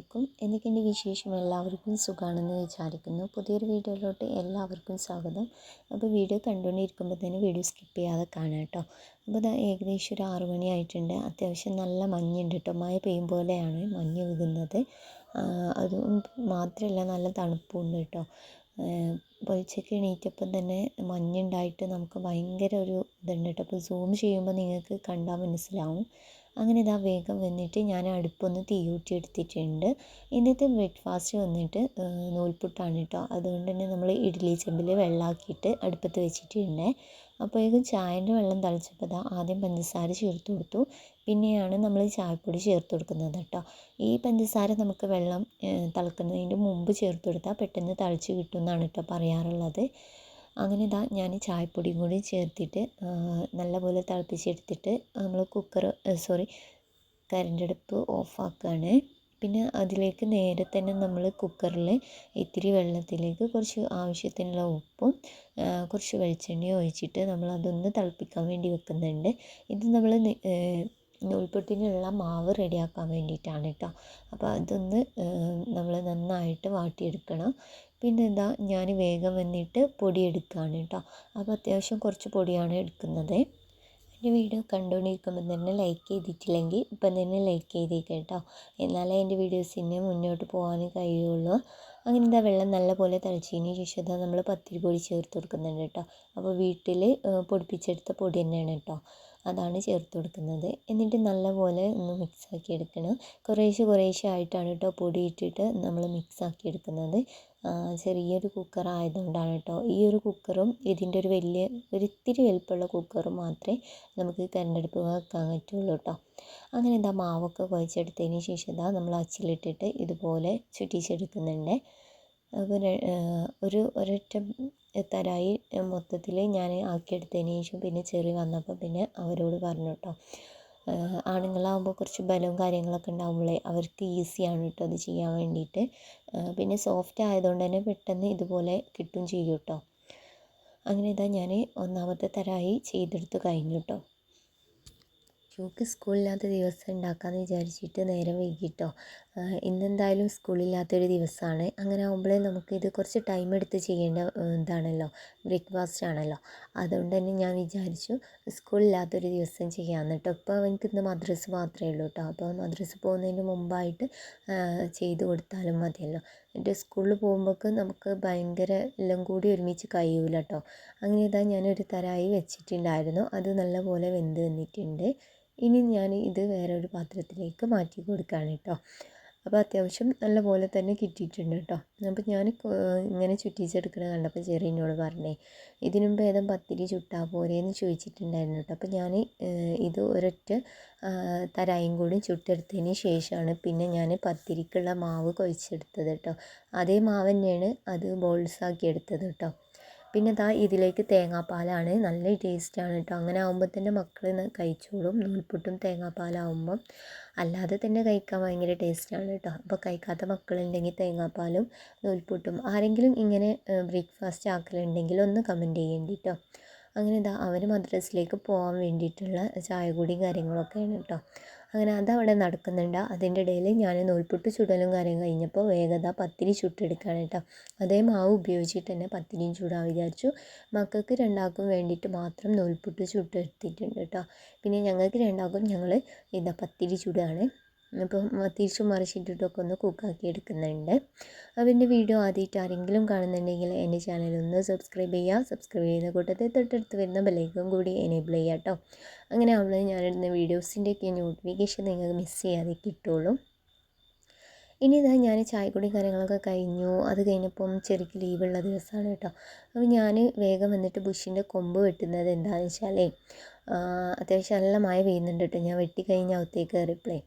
അസ്സാം വലൈക്കും എന്തൊക്കെയുണ്ട് വിശേഷം? എല്ലാവർക്കും സുഖമാണെന്ന് വിചാരിക്കുന്നു. പുതിയൊരു വീഡിയോയിലോട്ട് എല്ലാവർക്കും സ്വാഗതം. അപ്പോൾ വീഡിയോ കണ്ടുകൊണ്ടിരിക്കുമ്പോൾ തന്നെ വീഡിയോ സ്കിപ്പ് ചെയ്യാതെ കാണാം കേട്ടോ. അപ്പോൾ ഇതാ ഏകദേശം ഒരു ആറു മണിയായിട്ടുണ്ട് അത്യാവശ്യം നല്ല മഞ്ഞുണ്ട് കേട്ടോ. മഴ പെയ്യും പോലെയാണ് മഞ്ഞ് വീകുന്നത് അത് മാത്രമല്ല നല്ല തണുപ്പുണ്ട് കേട്ടോ. പൊളിച്ചൊക്കെ എണീറ്റപ്പം തന്നെ മഞ്ഞുണ്ടായിട്ട് നമുക്ക് ഭയങ്കര ഒരു ഇതുണ്ട് കേട്ടോ. അപ്പോൾ സൂം ചെയ്യുമ്പോൾ നിങ്ങൾക്ക് കണ്ടാൽ മനസ്സിലാവും. അങ്ങനെ ഇതാ വേഗം വന്നിട്ട് ഞാൻ അടുപ്പൊന്ന് തീയൂട്ടി എടുത്തിട്ടുണ്ട്. ഇന്നത്തെ ബ്രേക്ക്ഫാസ്റ്റ് വന്നിട്ട് നൂൽപുട്ടാണ് കേട്ടോ അതുകൊണ്ട് തന്നെ നമ്മൾ ഇഡ്ഡലി ചെമ്പിൽ വെള്ളമാക്കിയിട്ട് അടുപ്പത്ത് വെച്ചിട്ടുണ്ട്. അപ്പോഴേക്കും ചായന്റെ വെള്ളം തളിച്ചപ്പോൾ ഇതാ ആദ്യം പഞ്ചസാര ചേർത്ത് കൊടുത്തു. പിന്നെയാണ് നമ്മൾ ചായപ്പൊടി ചേർത്ത് കൊടുക്കുന്നത് കേട്ടോ ഈ പഞ്ചസാര നമുക്ക് വെള്ളം തിളക്കുന്നതിന്റെ മുമ്പ് ചേർത്ത് കൊടുത്താൽ പെട്ടെന്ന് തിളച്ച് കിട്ടും എന്നാണ് കേട്ടോ പറയാറുള്ളത്. അങ്ങനെ ഇതാ ഞാൻ ചായപ്പൊടിയും കൂടി ചേർത്തിട്ട് നല്ലപോലെ തിളപ്പിച്ചെടുത്തിട്ട് നമ്മൾ കുക്കർ സോറി കറണ്ട് അടുപ്പ് ഓഫാക്കുകയാണ് പിന്നെ അതിലേക്ക് നേരെ തന്നെ നമ്മൾ കുക്കറിൽ ഇത്തിരി വെള്ളത്തിലേക്ക് കുറച്ച് ആവശ്യത്തിനുള്ള ഉപ്പും കുറച്ച് വെളിച്ചെണ്ണയും ഒഴിച്ചിട്ട് നമ്മൾ അതൊന്ന് തിളപ്പിക്കാൻ വേണ്ടി വെക്കുന്നുണ്ട്. ഇത് നമ്മൾ നൂൽപുട്ടിനുള്ള മാവ് റെഡിയാക്കാൻ വേണ്ടിയിട്ടാണ് കേട്ടോ അപ്പോൾ അതൊന്ന് നമ്മൾ നന്നായിട്ട് വാട്ടിയെടുക്കണം. പിന്നെ എന്താ ഞാൻ വേഗം വന്നിട്ട് പൊടി എടുക്കുകയാണ് കേട്ടോ. അപ്പോൾ അത്യാവശ്യം കുറച്ച് പൊടിയാണ് എടുക്കുന്നത്. എന്റെ വീഡിയോ കണ്ടുകൊണ്ടിരിക്കുമ്പോൾ തന്നെ ലൈക്ക് ചെയ്തിട്ടില്ലെങ്കിൽ ഇപ്പം തന്നെ ലൈക്ക് ചെയ്തേക്കാം കേട്ടോ. എന്നാലേ എന്റെ വീഡിയോസിന് മുന്നോട്ട് പോകാൻ കഴിയുള്ളൂ. അങ്ങനെ എന്താ വെള്ളം നല്ലപോലെ തിളച്ചതിന് ശേഷം നമ്മൾ പത്തിരി പൊടി ചേർത്ത് കൊടുക്കുന്നുണ്ട് കേട്ടോ. അപ്പോൾ വീട്ടിൽ പൊടിപ്പിച്ചെടുത്ത പൊടി തന്നെയാണ് കേട്ടോ. അതാണ് ചേർത്ത് കൊടുക്കുന്നത്. എന്നിട്ട് നല്ലപോലെ ഒന്ന് മിക്സാക്കി എടുക്കണം. കുറേശ്ശെ കുറേശ്ശെ ആയിട്ടാണ് കേട്ടോ പൊടി ഇട്ടിട്ട് നമ്മൾ മിക്സാക്കി എടുക്കുന്നത്. ചെറിയൊരു കുക്കർ ആയതുകൊണ്ടാണ് കേട്ടോ ഈ ഒരു കുക്കറും ഇതിന്റെ ഒരു വലിയ ഒരു ഇത്തിരി വലിപ്പമുള്ള കുക്കറും മാത്രമേ നമുക്ക് കരണ്ടടുപ്പ് വെക്കാൻ പറ്റുള്ളൂ കേട്ടോ അങ്ങനെ എന്താ മാവൊക്കെ കുഴച്ചെടുത്തതിന് ശേഷം ഇതാ നമ്മൾ അച്ചിലിട്ടിട്ട് ഇതുപോലെ ചുറ്റിച്ചെടുക്കുന്നുണ്ട്. അപ്പോൾ ഒരു ഒരൊറ്റ തരായി മൊത്തത്തിൽ ഞാൻ ആക്കിയെടുത്തതിന് ശേഷം പിന്നെ ചെറി വന്നപ്പോൾ പിന്നെ അവരോട് പറഞ്ഞു കേട്ടോ ആണുങ്ങളാകുമ്പോൾ കുറച്ച് ബലവും കാര്യങ്ങളൊക്കെ ഉണ്ടാകുമ്പോഴേ അവർക്ക് ഈസിയാണ് കേട്ടോ അത് ചെയ്യാൻ വേണ്ടിയിട്ട് പിന്നെ സോഫ്റ്റ് ആയതുകൊണ്ട് തന്നെ പെട്ടെന്ന് ഇതുപോലെ കിട്ടും ചെയ്യും കേട്ടോ അങ്ങനെ ഇതാ ഞാൻ ഒന്നാമത്തെ തരായി ചെയ്തെടുത്ത് കഴിഞ്ഞു കേട്ടോ ഷൂക്ക് സ്കൂളില്ലാത്ത ദിവസം ഉണ്ടാക്കാമെന്ന് വിചാരിച്ചിട്ട് നേരം വൈകിട്ടോ ഇന്നെന്തായാലും സ്കൂളില്ലാത്തൊരു ദിവസമാണ് അങ്ങനെ ആകുമ്പോഴേ നമുക്കിത് കുറച്ച് ടൈം എടുത്ത് ചെയ്യേണ്ട ഇതാണല്ലോ. ബ്രേക്ക്ഫാസ്റ്റ് ആണല്ലോ. അതുകൊണ്ട് തന്നെ ഞാൻ വിചാരിച്ചു സ്കൂളില്ലാത്തൊരു ദിവസം ചെയ്യാമെന്ന് കേട്ടോ ഇപ്പോൾ അവനക്ക് ഇന്ന് മദ്രസ് മാത്രമേ ഉള്ളൂ കേട്ടോ അപ്പോൾ മദ്രസ് പോകുന്നതിന് മുമ്പായിട്ട് ചെയ്ത് കൊടുത്താലും മതിയല്ലോ. എന്നിട്ട് സ്കൂളിൽ പോകുമ്പോഴേക്ക് നമുക്ക് ഭയങ്കര എല്ലാം കൂടി ഒരുമിച്ച് കഴിയൂല കേട്ടോ അങ്ങനെ ഇതാ ഞാനൊരു തരായി വെച്ചിട്ടുണ്ടായിരുന്നു. അത് നല്ലപോലെ വെന്ത് വന്നിട്ടുണ്ട് ഇനി ഞാൻ ഇത് വേറൊരു പാത്രത്തിലേക്ക് മാറ്റി കൊടുക്കുകയാണ് കേട്ടോ അപ്പോൾ അത്യാവശ്യം നല്ല പോലെ തന്നെ കിട്ടിയിട്ടുണ്ട് കേട്ടോ. അപ്പോൾ ഞാൻ ഇങ്ങനെ ചുറ്റിച്ചെടുക്കണ കണ്ടപ്പോൾ ചെറിയനോട് പറഞ്ഞേ ഇതിനും ഭേദം പത്തിരി ചുട്ടാൽ പോരേന്ന് ചോദിച്ചിട്ടുണ്ടായിരുന്നു കേട്ടോ. അപ്പോൾ ഞാൻ ഇത് ഒരൊറ്റ തരായും കൂടി ചുട്ടെടുത്തതിന് ശേഷമാണ് പിന്നെ ഞാൻ പത്തിരിക്കുള്ള മാവ് കുഴച്ചെടുത്തത് കേട്ടോ. അതേ മാവ് തന്നെയാണ് അത് ബോൾസാക്കി എടുത്തത് കേട്ടോ. പിന്നെ ദാ ഇതിലേക്ക് തേങ്ങാപ്പാലാണ്. നല്ല ടേസ്റ്റാണ് കേട്ടോ അങ്ങനെ ആകുമ്പോൾ തന്നെ മക്കൾ കഴിച്ചോളും. നൂൽപുട്ടും തേങ്ങാപ്പാലാവുമ്പം. അല്ലാതെ തന്നെ കഴിക്കാൻ ഭയങ്കര ടേസ്റ്റാണ് കേട്ടോ അപ്പോൾ കഴിക്കാത്ത മക്കളുണ്ടെങ്കിൽ തേങ്ങാപ്പാലും നൂൽപുട്ടും ആരെങ്കിലും ഇങ്ങനെ ബ്രേക്ക്ഫാസ്റ്റ് ആക്കലുണ്ടെങ്കിൽ ഒന്ന് കമന്റ് ചെയ്യേണ്ടി കേട്ടോ അങ്ങനെ ഇതാ അവർ മദ്രസിലേക്ക് പോകാൻ വേണ്ടിയിട്ടുള്ള ചായ കൂടിയും കാര്യങ്ങളൊക്കെയാണ് കേട്ടോ അങ്ങനെ അതവിടെ നടക്കുന്നുണ്ട്. അതിന്റെ ഇടയിൽ ഞാൻ നൂൽപുട്ട് ചുടലും കാര്യം കഴിഞ്ഞപ്പോൾ വേഗത പത്തിരി ചുട്ടെടുക്കുകയാണ് കേട്ടോ. അതേ മാവ് ഉപയോഗിച്ചിട്ട് തന്നെ പത്തിരിയും ചൂടാൻ വിചാരിച്ചു. മക്കൾക്ക് രണ്ടാൾക്കും വേണ്ടിയിട്ട് മാത്രം നൂൽപുട്ട് ചുട്ടെടുത്തിട്ടുണ്ട് കേട്ടോ. പിന്നെ ഞങ്ങൾക്ക് രണ്ടാൾക്കും ഞങ്ങൾ ഇതാ പത്തിരി ചുടുകയാണ്. അപ്പം തിരിച്ചും മറിച്ചിട്ടിട്ടൊക്കെ ഒന്ന് കുക്കാക്കി എടുക്കുന്നുണ്ട്. അപ്പോൾ എന്റെ വീഡിയോ ആദ്യമായിട്ട് ആരെങ്കിലും കാണുന്നുണ്ടെങ്കിൽ എന്റെ ചാനൽ ഒന്ന് സബ്സ്ക്രൈബ് ചെയ്യുക. സബ്സ്ക്രൈബ് ചെയ്യുന്ന കൂട്ടത്തിൽ തൊട്ടടുത്ത് വരുന്ന ബെല്ലൈക്കും കൂടി എനേബിൾ ചെയ്യുക കേട്ടോ അങ്ങനെ ആവുമ്പോൾ ഞാനിടുന്ന വീഡിയോസിന്റെയൊക്കെ നോട്ടിഫിക്കേഷൻ നിങ്ങൾക്ക് മിസ് ചെയ്യാതെ കിട്ടുള്ളൂ. ഇനി ഇതാ ഞാൻ ചായക്കുടി കാര്യങ്ങളൊക്കെ കഴിഞ്ഞു. അത് കഴിഞ്ഞപ്പം ചെറിക്ക് ലീവുള്ള ദിവസമാണ് കേട്ടോ അപ്പോൾ ഞാൻ വേഗം വന്നിട്ട് ബുഷിന്റെ കൊമ്പ് വെട്ടുന്നത് എന്താണെന്ന് വെച്ചാലേ അത്യാവശ്യം നല്ല മഴ പെയ്യുന്നുണ്ട് കേട്ടോ ഞാൻ വെട്ടി അകത്തേക്ക് കയറിയപ്പോഴേ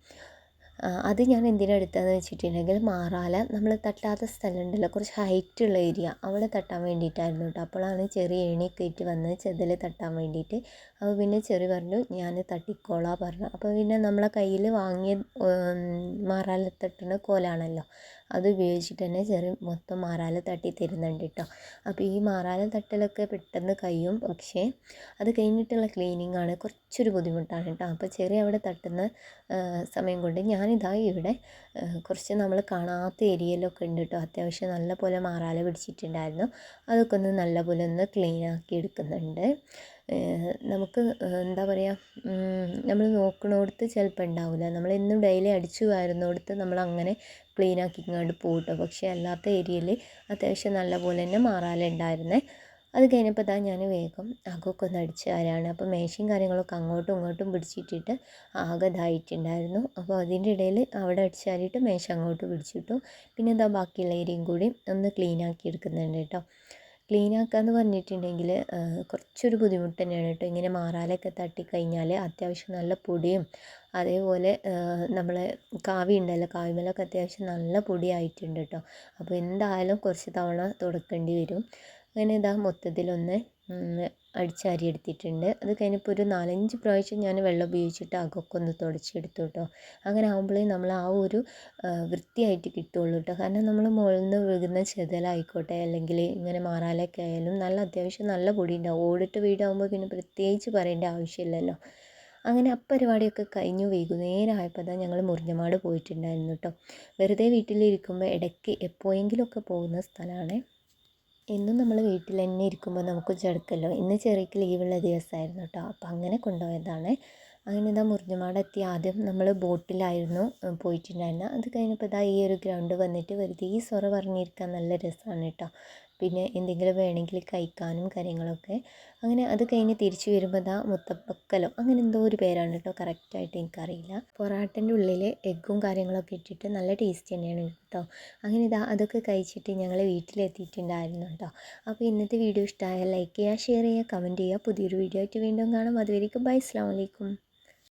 അത് ഞാൻ എന്തിനാണ് എടുത്തതെന്ന് വെച്ചിട്ടുണ്ടെങ്കിൽ മാറാല. നമ്മൾ തട്ടാത്ത സ്ഥലമുണ്ടല്ലോ കുറച്ച് ഹൈറ്റ് ഉള്ള ഏരിയ അവിടെ തട്ടാൻ വേണ്ടിയിട്ടായിരുന്നു കേട്ടോ അപ്പോഴാണ് ചെറിയ ഏണിയൊക്കെ കയറ്റി വന്ന് ചെതൽ തട്ടാൻ വേണ്ടിയിട്ട്. അപ്പോൾ പിന്നെ ചെറിയ പറഞ്ഞു ഞാൻ തട്ടിക്കോളാം പറഞ്ഞു. അപ്പോൾ പിന്നെ നമ്മളെ കയ്യിൽ വാങ്ങിയ മാറാല തട്ടുന്ന കോലാണല്ലോ. അത് ഉപയോഗിച്ചിട്ട് തന്നെ ചെറിയ മൊത്തം മാറാല തട്ടി തരുന്നുണ്ട് കേട്ടോ അപ്പോൾ ഈ മാറാല തട്ടലൊക്കെ പെട്ടെന്ന് കഴിയും പക്ഷേ അത് കഴിഞ്ഞിട്ടുള്ള ക്ലീനിങ് ആണ് കുറച്ചൊരു ബുദ്ധിമുട്ടാണ് കേട്ടോ അപ്പോൾ ചെറിയ അവിടെ തട്ടുന്ന സമയം കൊണ്ട് ഞാനിതാ ഇവിടെ കുറച്ച് നമ്മൾ കാണാത്ത ഏരിയയിലൊക്കെ ഉണ്ട് കേട്ടോ അത്യാവശ്യം നല്ല പോലെ മാറാല പിടിച്ചിട്ടുണ്ടായിരുന്നു. അതൊക്കെ ഒന്ന് നല്ല പോലെ ഒന്ന് ക്ലീൻ ആക്കി എടുക്കുന്നുണ്ട്. നമുക്ക് എന്താ പറയുക നമ്മൾ നോക്കണോടത്ത് ചിലപ്പോൾ ഉണ്ടാവില്ല നമ്മൾ എന്നും ഡെയിലി അടിച്ചു അങ്ങനെ ക്ലീൻ ആക്കിങ്ങാണ്ട് പോകട്ടോ പക്ഷേ അല്ലാത്ത ഏരിയയിൽ അത്യാവശ്യം നല്ല പോലെ തന്നെ മാറാലുണ്ടായിരുന്നേ അത് കഴിഞ്ഞപ്പോൾ ഇതാ ഞാൻ വേഗം അകമൊക്കെ ഒന്ന് അടിച്ച് വാരാണ്. അപ്പോൾ മേശയും കാര്യങ്ങളൊക്കെ അങ്ങോട്ടും ഇങ്ങോട്ടും പിടിച്ചിട്ടിട്ട് ആകെ ഇതായിട്ടുണ്ടായിരുന്നു അപ്പോൾ അതിന്റെ ഇടയിൽ അവിടെ അടിച്ച് വാരിയിട്ട് മേശ അങ്ങോട്ട് പിടിച്ചിട്ടു. പിന്നെ എന്താ ബാക്കിയുള്ള ഏരിയയും കൂടി ഒന്ന് ക്ലീൻ ആക്കി എടുക്കുന്നുണ്ട് കേട്ടോ. എന്ന് പറഞ്ഞിട്ടുണ്ടെങ്കിൽ കുറച്ചൊരു ബുദ്ധിമുട്ട് തന്നെയാണ് കേട്ടോ. ഇങ്ങനെ മാറാലൊക്കെ തട്ടിക്കഴിഞ്ഞാൽ അത്യാവശ്യം നല്ല പൊടിയും അതേപോലെ നമ്മൾ കാവി ഉണ്ടല്ലോ കാവിമേലൊക്കെ അത്യാവശ്യം നല്ല പൊടിയായിട്ടുണ്ട് കേട്ടോ. അപ്പോൾ എന്തായാലും കുറച്ച് തവണ തുടക്കേണ്ടി വരും. അങ്ങനെ ഇതാ മൊത്തത്തിലൊന്ന് അടിച്ചാരി എടുത്തിട്ടുണ്ട്. അത് കഴിഞ്ഞപ്പോൾ ഒരു നാലഞ്ച് പ്രാവശ്യം ഞാൻ വെള്ളം ഉപയോഗിച്ചിട്ട് അകമൊക്കെ ഒന്ന് തുടച്ചെടുത്തു കേട്ടോ അങ്ങനെ ആകുമ്പോഴേ നമ്മൾ ആ ഒരു വൃത്തിയായിട്ട് കിട്ടുള്ളൂ കേട്ടോ. കാരണം നമ്മൾ മുകളിൽ നിന്ന് വീഴുന്ന ചെതലായിക്കോട്ടെ അല്ലെങ്കിൽ ഇങ്ങനെ മാറാലൊക്കെ ആയാലും നല്ല അത്യാവശ്യം നല്ല പൊടി ഉണ്ടാവും. ഓടിട്ട് വീടാകുമ്പോൾ പിന്നെ പ്രത്യേകിച്ച് പറയേണ്ട ആവശ്യമില്ലല്ലോ. അങ്ങനെ ആ പരിപാടിയൊക്കെ കഴിഞ്ഞു വൈകുന്നേരം ആയപ്പോൾ തന്നെ ഞങ്ങൾ മുറിഞ്ഞമാട് പോയിട്ടുണ്ടായിരുന്നു കേട്ടോ. വെറുതെ വീട്ടിലിരിക്കുമ്പോൾ ഇടയ്ക്ക് എപ്പോഴെങ്കിലുമൊക്കെ പോകുന്ന സ്ഥലമാണ്. എന്നും നമ്മൾ വീട്ടിൽ തന്നെ ഇരിക്കുമ്പോൾ നമുക്ക് ചെറുക്കല്ലോ ഇന്ന് ചെറിയക്ക് ലീവുള്ള ദിവസമായിരുന്നു കേട്ടോ അപ്പം അങ്ങനെ കൊണ്ടുപോയതാണ്. അങ്ങനെ ഇതാ മുറിഞ്ഞമാടെത്തി. ആദ്യം നമ്മൾ ബോട്ടിലായിരുന്നു പോയിട്ടുണ്ടായിരുന്നത് അത് കഴിഞ്ഞപ്പോൾ ഇതാ ഈ ഒരു ഗ്രൗണ്ട് വന്നിട്ട് വെറുതെ ഈ സൊറ പറഞ്ഞിരിക്കാൻ നല്ല രസമാണ് കേട്ടോ പിന്നെ എന്തെങ്കിലും വേണമെങ്കിൽ കഴിക്കാനും കാര്യങ്ങളൊക്കെ. അങ്ങനെ അത് കഴിഞ്ഞ് തിരിച്ചു വരുമ്പോൾ ദാ മുത്തപ്പക്കലോ അങ്ങനെ എന്തോ ഒരു പേരാണ് കേട്ടോ കറക്റ്റായിട്ട് എനിക്കറിയില്ല. പൊറാട്ടന്റെ ഉള്ളിൽ എഗ്ഗും കാര്യങ്ങളൊക്കെ ഇട്ടിട്ട് നല്ല ടേസ്റ്റ് തന്നെയാണ് കേട്ടോ. അങ്ങനെ ഇതാ അതൊക്കെ കഴിച്ചിട്ട് ഞങ്ങൾ വീട്ടിലെത്തിയിട്ടുണ്ടായിരുന്നു കേട്ടോ. അപ്പോൾ ഇന്നത്തെ വീഡിയോ ഇഷ്ടമായാൽ ലൈക്ക് ചെയ്യുക ഷെയർ ചെയ്യുക കമന്റ് ചെയ്യുക. പുതിയൊരു വീഡിയോ ആയിട്ട് വീണ്ടും കാണാം. അതുവരേക്കും ബൈ അസ്സാം വലൈക്കും